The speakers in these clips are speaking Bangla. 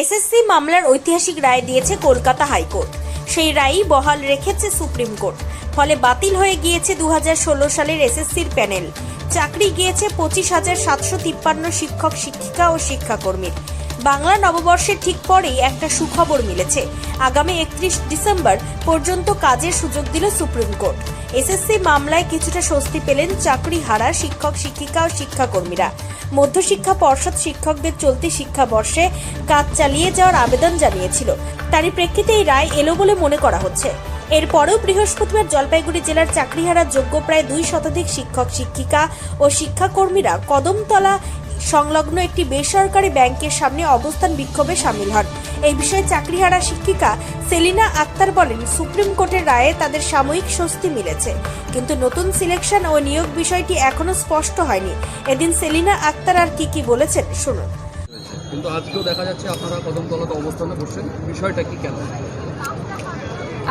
এসএসসি মামলার ঐতিহাসিক রায় দিয়েছে কলকাতা হাইকোর্ট। সেই রায়ই বহাল রেখেছে সুপ্রিম কোর্ট। ফলে বাতিল হয়ে গিয়েছে দু হাজার ষোলো সালের এসএসসির প্যানেল। চাকরি গিয়েছে পঁচিশ হাজার সাতশো তিপ্পান্ন শিক্ষক, শিক্ষিকা ও শিক্ষাকর্মীর। বাংলা নববর্ষের ঠিক পরেই একটা সুখবর মিলেছে। আগামী একত্রিশ ডিসেম্বর পর্যন্ত কাজের সুযোগ দিল সুপ্রিম কোর্ট। এসএসসি মামলায় কিছুটা স্বস্তি পেলেন চাকরি হারা শিক্ষক, শিক্ষিকা ও শিক্ষাকর্মীরা। মধ্যশিক্ষা পর্ষদ শিক্ষকদের চলতি শিক্ষাবর্ষে কাজ চালিয়ে যাওয়ার আবেদন জানিয়েছিল। তারই প্রেক্ষিতে এই রায় এলো বলে মনে করা হচ্ছে। এরপরেও বৃহস্পতিবার জলপাইগুড়ি জেলার চাকরিহারা যোগ্য প্রায় দুই শতাধিক শিক্ষক, শিক্ষিকা ও শিক্ষাকর্মীরা কদমতলা সংলগ্ন একটি বেসরকারি ব্যাংকের সামনে অবস্থান বিক্ষোভে সামিল হন। এই বিষয়ে চাকরিহারা শিক্ষিকা সেলিনা আক্তার বলেন, সুপ্রিম কোর্টের রায়ে তাদের সাময়িক স্বস্তি মিলেছে। কিন্তু নতুন সিলেকশন ও নিয়োগ বিষয়টি এখনও স্পষ্ট হয়নি। এদিন সেলিনা আক্তার আর কি কি বলেছেন, শুনুন। কিন্তু আজকেও দেখা যাচ্ছে আপনারা কদমতলাতে অবস্থানে করছেন বিষয়টা কি কেন?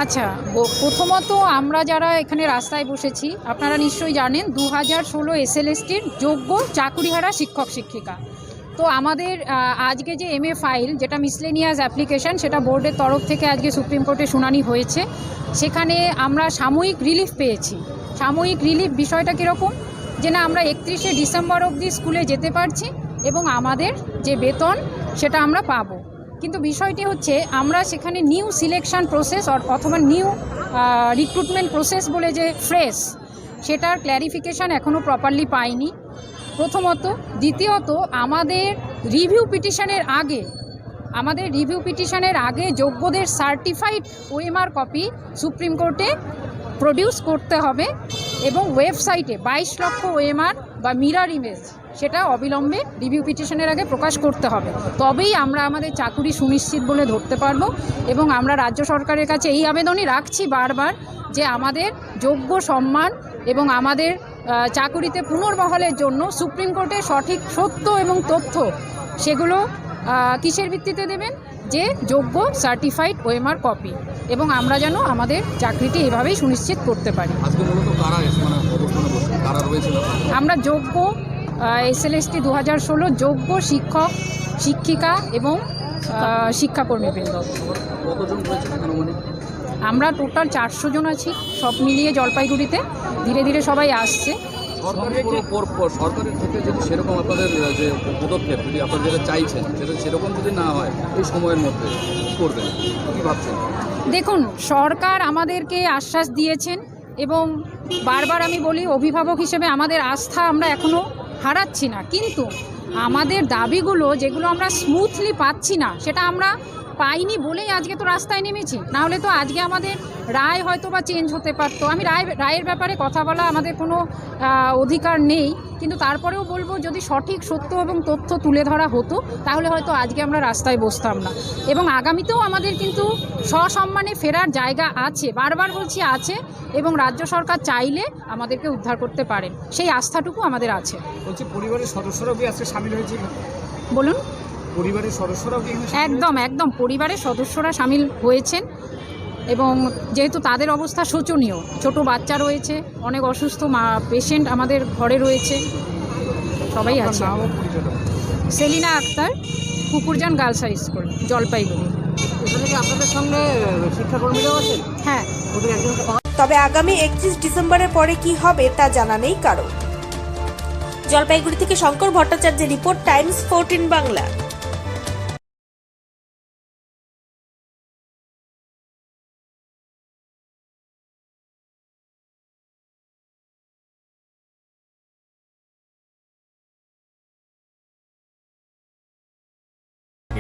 আচ্ছা প্রথমত আমরা যারা এখানে রাস্তায় বসেছি, আপনারা নিশ্চয়ই জানেন দু হাজার ষোলো এসএলএসটির যোগ্য চাকুরিহারা শিক্ষক শিক্ষিকা। তো আমাদের আজকে যে এম এ ফাইল যেটা মিসলেনিয়াস অ্যাপ্লিকেশন সেটা বোর্ডের তরফ থেকে আজকে সুপ্রিম কোর্টে শুনানি হয়েছে। সেখানে আমরা সাময়িক রিলিফ পেয়েছি। সাময়িক রিলিফ বিষয়টা কীরকম? যে না, আমরা একত্রিশে ডিসেম্বর অবধি স্কুলে যেতে পারছি এবং আমাদের যে বেতন, সেটা আমরা পাবো। কিন্তু বিষয়টি হচ্ছে, আমরা সেখানে নিউ সিলেকশন প্রসেস অথবা নিউ রিক্রুটমেন্ট প্রসেস বলে যে ফ্রেশ সেটার ক্ল্যারিফিকেশান এখনও প্রপারলি পাইনি। প্রথমত। দ্বিতীয়ত, আমাদের রিভিউ পিটিশনের আগে, আমাদের রিভিউ পিটিশনের আগে যোগ্যদের সার্টিফাইড ওএমআর কপি সুপ্রিম কোর্টে প্রডিউস করতে হবে এবং ওয়েবসাইটে বাইশ লক্ষ ওএমআর বা মিরার ইমেজ সেটা অবিলম্বে রিভিউ পিটিশনের আগে প্রকাশ করতে হবে। তবেই আমরা আমাদের চাকুরি সুনিশ্চিত বলে ধরতে পারব এবং আমরা রাজ্য সরকারের কাছে এই আবেদনই রাখছি বারবার যে আমাদের যোগ্য সম্মান এবং আমাদের চাকুরিতে পুনর্বহলের জন্য সুপ্রিম কোর্টে সঠিক সত্য এবং তথ্য সেগুলো কিসের ভিত্তিতে দেবেন? যে যোগ্য সার্টিফাইড ওএমআর কপি এবং আমরা যেন আমাদের চাকরিটি এভাবেই সুনিশ্চিত করতে পারি। মানে? আমরা যোগ্য এসএলএসটি দু হাজার ষোলো যোগ্য শিক্ষক শিক্ষিকা এবং শিক্ষাকর্মীবৃন্দ আমরা টোটাল চারশো জন আছি সব মিলিয়ে জলপাইগুড়িতে। ধীরে ধীরে সবাই আসছে। সরকারের কোনো পর- পর- সরকারের থেকে যদি সেরকম আপনাদের যে পদক্ষেপ যদি আপনারা যেটা চাইছেন সেটা সেরকম যদি না হয় এই সময়ের মধ্যে করবেন কী ভাবছেন? দেখুন সরকার আমাদেরকে আশ্বাস দিয়েছেন এবং বারবার আমি বলি অভিভাবক হিসেবে আমাদের আস্থা আমরা এখনও হারাচ্ছি না। কিন্তু আমাদের দাবিগুলো যেগুলো আমরা স্মুথলি পাচ্ছি না, সেটা আমরা পাইনি বলেই আজকে তো রাস্তায় নেমেছি। নাহলে তো আজকে আমাদের রায় হয়তো বা চেঞ্জ হতে পারতো। আমি রায়, রায়ের ব্যাপারে কথা বলা আমাদের কোনো অধিকার নেই। কিন্তু তারপরেও বলব যদি সঠিক সত্য এবং তথ্য তুলে ধরা হতো তাহলে হয়তো আজকে আমরা রাস্তায় বসতাম না। এবং আগামীতেও আমাদের কিন্তু সসম্মানে ফেরার জায়গা আছে বারবার বলছি আছে এবং রাজ্য সরকার চাইলে আমাদেরকে উদ্ধার করতে পারেন। সেই আস্থাটুকু আমাদের আছে। বলছি পরিবারের সদস্যরাও কি আজকে সামিল হয়েছিল? বলুন? পরিবারের সদস্যরাও কি একদম একদম পরিবারের সদস্যরা সামিল হয়েছেন। এবং যেহেতু তাদের অবস্থা শোচনীয় ছোট বাচ্চা রয়েছে অনেক অসুস্থ মা পেশেন্ট আমাদের ঘরে রয়েছে সবাই? আছে। Selina Akhtar Kukurjan girls high school Jalpaiguri. আপনাদের সঙ্গে শিক্ষাকর্মীরাও আছেন? হ্যাঁ। তবে আগামী একত্রিশ ডিসেম্বরের পরে কি হবে তা জানা নেই কারও। জলপাইগুড়ি থেকে শঙ্কর ভট্টাচার্যের রিপোর্ট টাইমস ফোরটিন বাংলা।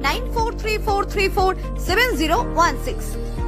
94334347016.